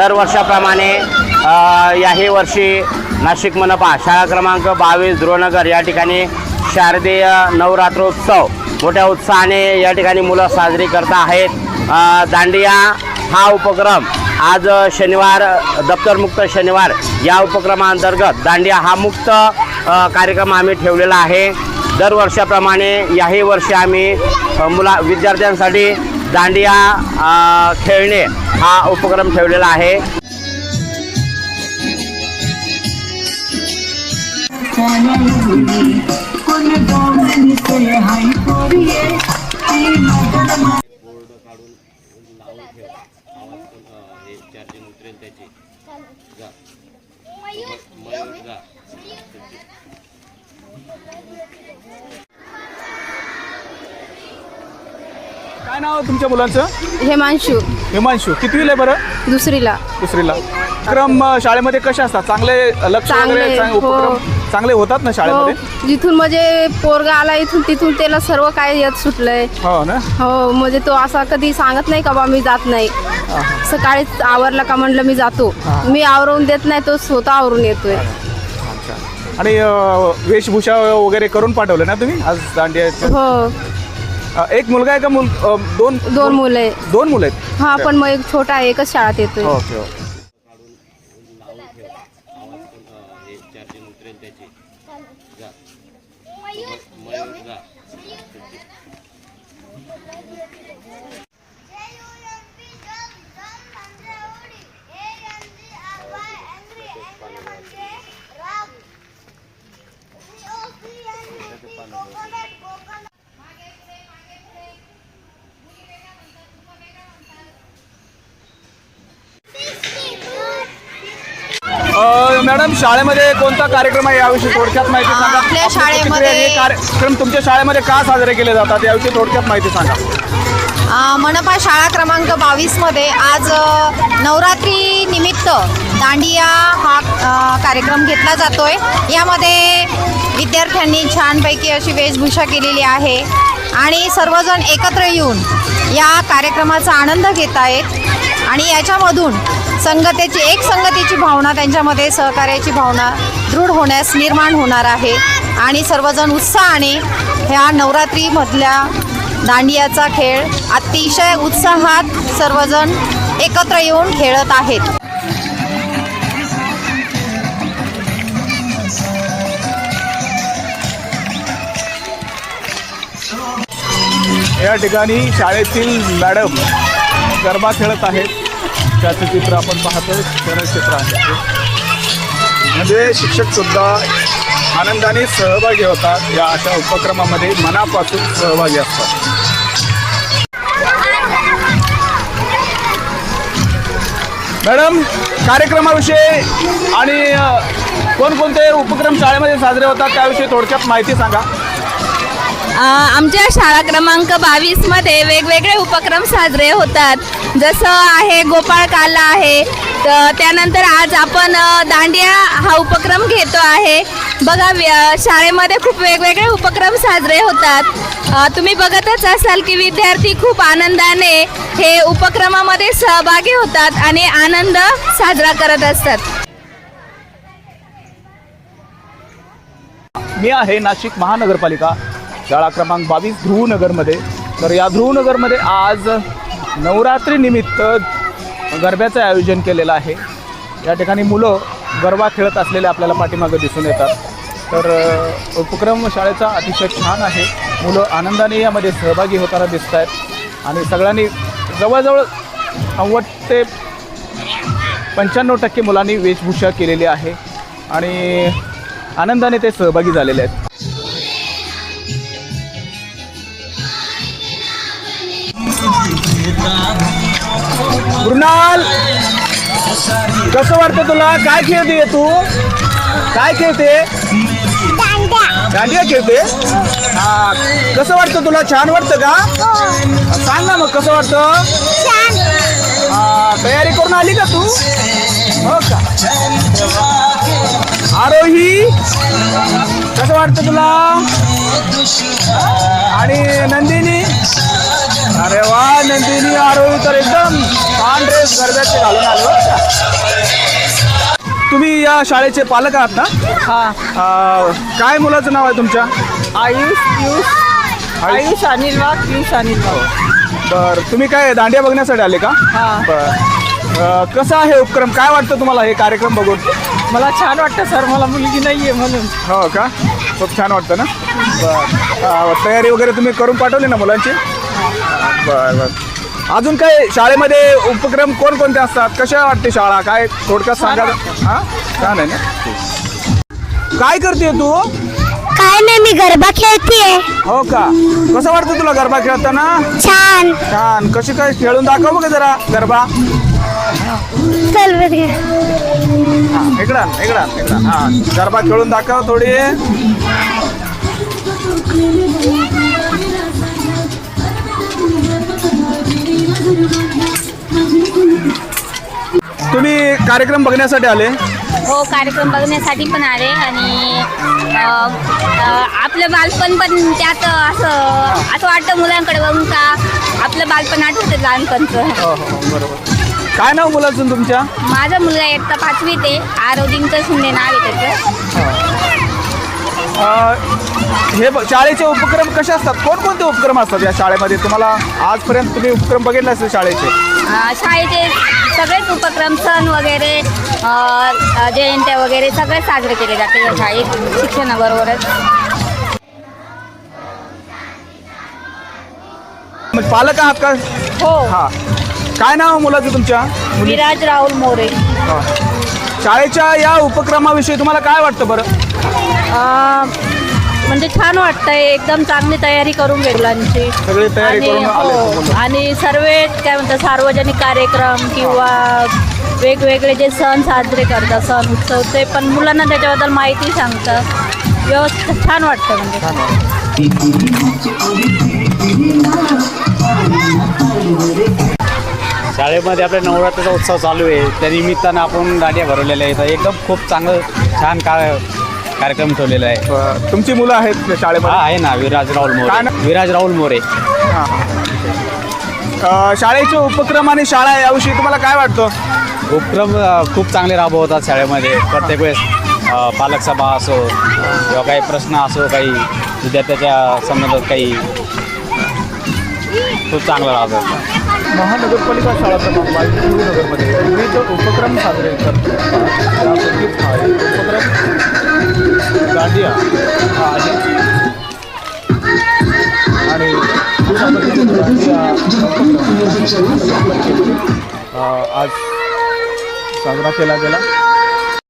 दरवर्षाप्रमाणे याही वर्षी नाशिक मनपा शाळा क्रमांक बावीस ध्रुवनगर या ठिकाणी शारदीय नवरात्रोत्सव मोठ्या उत्साहाने या ठिकाणी मुलं साजरी करत आहेत. दांडिया हा उपक्रम आज शनिवार दप्तरमुक्त शनिवार या उपक्रमाअंतर्गत दांडिया हा मुक्त कार्यक्रम आम्ही ठेवलेला आहे. दरवर्षाप्रमाणे याही वर्षी आम्ही मुला विद्यार्थ्यांसाठी दांडिया खेळणे हा उपक्रम ठेवलेला आहे. काय नाव तुमच्या मुलांचं? हेमांशू. हिमांशू. कितवीला आहे बरं? दुसरीला. दुसरीला. क्रम अ, शाळेमध्ये कसे असतात? चांगले लक्ष वगैरे चांगले, चांग- हो. उपक्रम? चांगले होतात ना हो. शाळेमध्ये जिथून म्हणजे पोरगा आला इथून तिथून त्याला सर्व काय येत सुटलंय. हो ना? हो म्हणजे तो असा कधी सांगत नाही का बा मी जात नाही. सकाळीच आवरला का म्हणलं मी जातो. मी आवरून देत नाही तो स्वतः आवरून येतोय. आणि अ, वेशभूषा वगैरे करून पाठवलं ना तुम्ही? आज दांडियाचं? हो. अ, एक मुलगा आहे का मुल अ, दोन दोन मुलं आहे. दोन मुलं आहेत? हा पण मग एक छोटा आहे एकच शाळेत येतोय. ओके ओके लावून ठेव आवाज पण हे चार्जिंग उतरेल त्याची जा मयूर जा अ, मॅडम शाळेमध्ये कोणता कार्यक्रम आहे याविषयी थोडक्यात माहिती सांगा? आपल्या आपली शाळेमध्ये- प्रतिक्रिया आहे. हे कार्यक्रम तुमच्या शाळेमध्ये का साजरे केले जातात याविषयी थोडक्यात माहिती सांगा. अ, मनपा शाळा क्रमांक बावीसमध्ये आज अ, नवरात्री निमित्त दांडिया हा अ, कार्यक्रम घेतला जातोय. यामध्ये विद्यार्थ्यांनी छानपैकी अशी वेशभूषा केलेली आहे आणि सर्वजण एकत्र येऊन या कार्यक्रमाचा आनंद घेत आहेत. आणि याच्यामधून संगतेची एक संगतीची भावना त्यांच्यामध्ये सहकार्याची भावना दृढ होण्यास निर्माण होणार आहे. आणि सर्वजण उत्साहाने ह्या नवरात्रीमधल्या दांडियाचा खेळ अतिशय उत्साहात सर्वजण एकत्र येऊन खेळत आहेत. या ठिकाणी शाळेतील मॅडम गरबा खेळत आहेत. त्याचं चित्र आपण पाहतो खरं चित्र आहे. म्हणजे शिक्षक सुद्धा आनंदाने सहभागी होतात. या अशा उपक्रमामध्ये मनापासून सहभागी असतात. मॅडम कार्यक्रमाविषयी आणि कोणकोणते उपक्रम शाळेमध्ये साजरे होतात त्याविषयी थोडक्यात माहिती सांगा. आमच्या शाळा क्रमांक बावीसमध्ये वेगवेगळे उपक्रम साजरे होतात. जसं आहे गोपाळ काला आहे त्यानंतर आज आपण दांडिया हा उपक्रम घेतो आहे. बघा शाळेमध्ये खूप वेगवेगळे उपक्रम साजरे होतात. तुम्ही बघतच असाल की विद्यार्थी खूप आनंदाने हे उपक्रमामध्ये सहभागी होतात आणि आनंद साजरा करत असतात. मी आहे नाशिक महानगरपालिका. शाळा क्रमांक बावीस ध्रुवनगरमध्ये. तर या ध्रुवनगरमध्ये आज नवरात्रीनिमित्त गरब्याचं आयोजन केलेलं आहे. या ठिकाणी मुलं गरबा खेळत असलेले आपल्याला पाठीमागं दिसून येतात. तर उपक्रम शाळेचा अतिशय छान आहे. मुलं आनंदाने यामध्ये सहभागी होताना दिसत आहेत आणि सगळ्यांनी जवळजवळ नव्वद ते पंच्याण्णव टक्के मुलांनी वेशभूषा केलेली आहे. आणि आनंदाने ते सहभागी झालेले आहेत. मृणाल कसं वाटतं तुला? काय खेळते तू? काय खेळते दांडिया. खेळते हा. कसं वाटतं तुला? छान वाटतं का? सांग ना मग कसं वाटतं? हा. तयारी करून आली का तू? हो का? आरोही कसं वाटतं तुला? आणि नंदिनी? अरे वा नंदिनी आरोही तर एकदम छान ड्रेस गरब्याचे घालून आलो बरं का. या शाळेचे पालक आहात ना? हा. अ, काय मुलाचं नाव आहे तुमच्या? आयुष पियुष. आयुष. अनिल वाघ पियुष अनिल वाघ बर तुम्ही काय दांडिया बघण्यासाठी आले का? हा. बर. अ, कसं आहे उपक्रम? काय वाटतं तुम्हाला हे कार्यक्रम बघून? मला छान वाटतं सर. मला मुलगी नाही आहे म्हणून. हो का? खूप छान वाटतं ना? बर. अ, तयारी वगैरे तुम्ही करून पाठवली ना मुलांची? बर बर. अजून काय शाळेमध्ये उपक्रम कोणकोणते असतात? कशा वाटते शाळा? काय थोडक्यात सांगा हा? छान आहे ना? काय करते तू? काय नाही मी गरबा खेळतीये. हो का? कसं वाटतं तुला गरबा खेळताना? छान. छान. कशी काय? खेळून दाखव बघ जरा गरबा. चल. इकडा इकडा इकडा हा गरबा खेळून दाखव थोडी. कार्यक्रम बघण्यासाठी आले? हो कार्यक्रम बघण्यासाठी पण आले आणि अ, अ, आपलं बालपण पण त्यात असं असं वाटतं मुलांकडे बघून का आपलं बालपण आठवतं लहानपणचं. हो हो बरोबर. काय नाव मुलाचं तुमच्या? माझा मुलगा एकटा पाचवीत आहे. आरोग्यचं शिंदे नाव आहे त्याचं. अ, हे ब- शाळेचे उपक्रम कसे असतात? कोणकोणते उपक्रम असतात या शाळेमध्ये? तुम्हाला आजपर्यंत तुम्ही उपक्रम बघितले असतील शाळेचे? अ, शाळेचे सगळेच उपक्रम सण वगैरे जयंत्या वगैरे सगळे साजरे केले जाते या शाळेत शिक्षणाबरोबरच. पालक आहात का? हो. हा. काय नाव मुलाचं तुमच्या? विराज राहुल मोरे. हा. शाळेच्या या उपक्रमाविषयी तुम्हाला काय वाटतं बरं? म्हणजे छान वाटतंय. एकदम चांगली तयारी करून घे मुलांची सगळी तयारी आणि करून आले हो. आणि सर्व काय म्हणतात सार्वजनिक कार्यक्रम किंवा वेगवेगळे जे सण साजरे करतात सण उत्सव ते पण मुलांना त्याच्याबद्दल माहिती सांगतात. व्यवस्थित छान वाटतं म्हणजे. शाळेमध्ये आपल्या नवरात्राचा उत्सव चालू आहे. त्या निमित्तानं आपण दांडिया भरवलेल्या आहेत. एकदम खूप चांगलं छान का कार्यक्रम ठेवलेला आहे. तुमची मुलं आहेत हा शाळेमध्ये? आहे ना विराज राहुल काय मोरे ना- विराज राहुल मोरे. हा, हा. अ, शाळेचे उपक्रम आणि शाळा याविषयी तुम्हाला काय वाटतं? उपक्रम अ, खूप चांगले राबवतात शाळेमध्ये. प्रत्येक वेळेस अ, पालक सभा असो किंवा काही प्रश्न असो काही विद्यार्थ्याच्या संबंधात काही खूप चांगलं राबवतात. महानगरपालिका शाळा क्रमांक बावीस नगरमध्ये विविध उपक्रम साजरे करतो आज साजरा केला गेला.